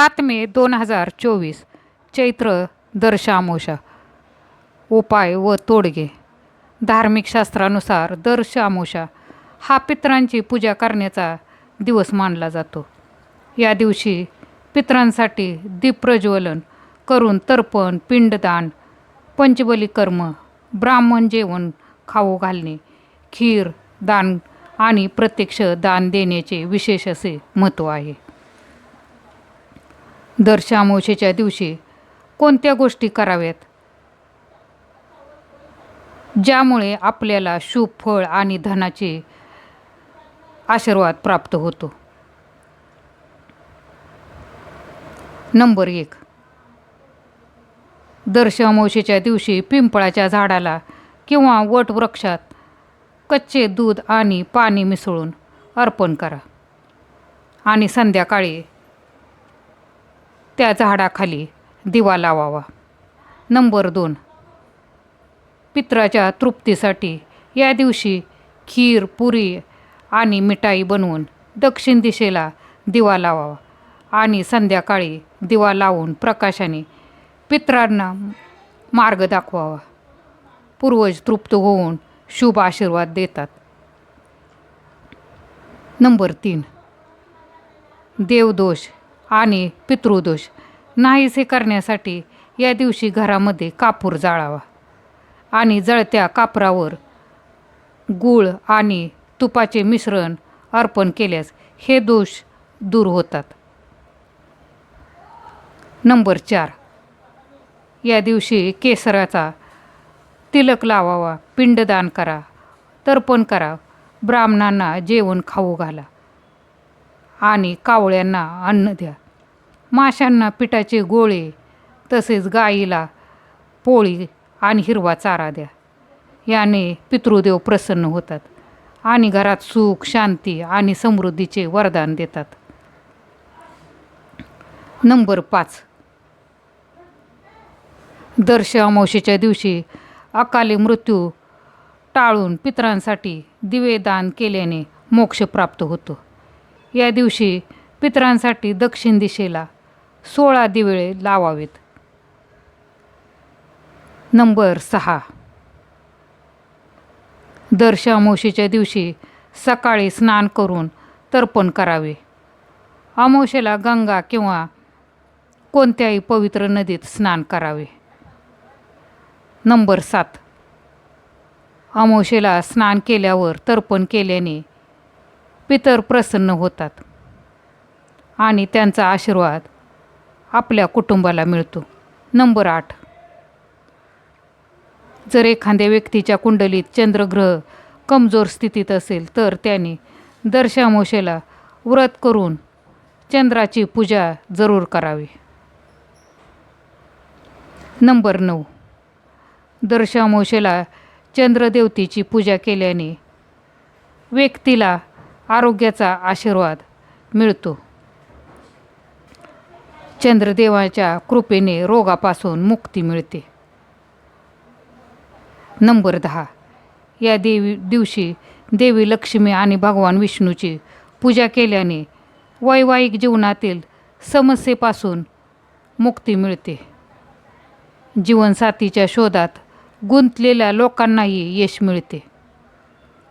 सात मे दोन हजार चोवीस. चैत्र दर्शामोषा उपाय व तोडगे. धार्मिक शास्त्रानुसार दर्शामोषा हा पितरांची पूजा करण्याचा दिवस मानला जातो. या दिवशी पितरांसाठी दीपप्रज्वलन करून तर्पण पिंडदान पंचबली कर्म ब्राह्मण जेवण खाऊ घालणे खीर दान आणि प्रत्यक्ष दान देण्याचे विशेष असे महत्त्व आहे. दर्शामोशेच्या दिवशी कोणत्या गोष्टी कराव्यात? ज्यामुळे आपल्याला शुभ फळ आणि धनाचे आशीर्वाद प्राप्त होतो. नंबर एक. दर्श अमावशेच्या दिवशी पिंपळाच्या झाडाला किंवा वटवृक्षात कच्चे दूध आणि पाणी मिसळून अर्पण करा. आणि संध्याकाळी त्या झाडाखाली दिवा लावावा. नंबर दोन. पित्राच्या तृप्तीसाठी या दिवशी खीर पुरी आणि मिठाई बनवून दक्षिण दिशेला दिवा लावावा आणि संध्याकाळी दिवा लावून प्रकाशाने पित्रांना मार्ग दाखवावा. पूर्वज तृप्त होऊन शुभ आशीर्वाद देतात. नंबर तीन. देवदोष आणि पितृदोष. नाहीसे करण्यासाठी या दिवशी घरामध्ये कापूर जाळावा आणि जळत्या कापरावर गूळ आणि तुपाचे मिश्रण अर्पण केल्यास हे दोष दूर होतात. नंबर चार. या दिवशी केसराचा तिलक लावावा पिंडदान करा तर्पण करा ब्राह्मणांना जेवण खाऊ घाला. आणि कावळ्यांना अन्न द्या. माशांना पिठाचे गोळे तसेच गाईला पोळी आणि हिरवा चारा द्या. याने पितृदेव प्रसन्न होतात आणि घरात सुख शांती आणि समृद्धीचे वरदान देतात. नंबर पाच. दर्श अमावशीच्या दिवशी अकाली मृत्यू टाळून पितरांसाठी दिवेदान केल्याने मोक्ष प्राप्त होतो. या दिवशी पितरांसाठी दक्षिण दिशेला सोळा दिवे लावावेत. नंबर सहा. दर अमावस्येच्या दिवशी सकाळी स्नान करून तर्पण करावे. अमावशेला गंगा किंवा कोणत्याही पवित्र नदीत स्नान करावे. नंबर सात. अमावशेला स्नान केल्यावर तर्पण केल्याने पितर प्रसन्न होतात आणि त्यांचा आशीर्वाद आपल्या कुटुंबाला मिळतो. नंबर आठ. जर एखाद्या व्यक्तीच्या कुंडलीत चंद्रग्रह कमजोर स्थितीत असेल तर त्याने दर्शामोशेला व्रत करून चंद्राची पूजा जरूर करावी. नंबर नऊ. दर्शामोशेला चंद्रदेवतेची पूजा केल्याने व्यक्तीला आरोग्याचा आशीर्वाद मिळतो. चंद्रदेवाच्या कृपेने रोगापासून मुक्ती मिळते. नंबर दहा. या देवी दिवशी देवी लक्ष्मी आणि भगवान विष्णूची पूजा केल्याने वैवाहिक जीवनातील समस्येपासून मुक्ती मिळते. जीवनसाथीच्या शोधात गुंतलेल्या लोकांनाही यश मिळते.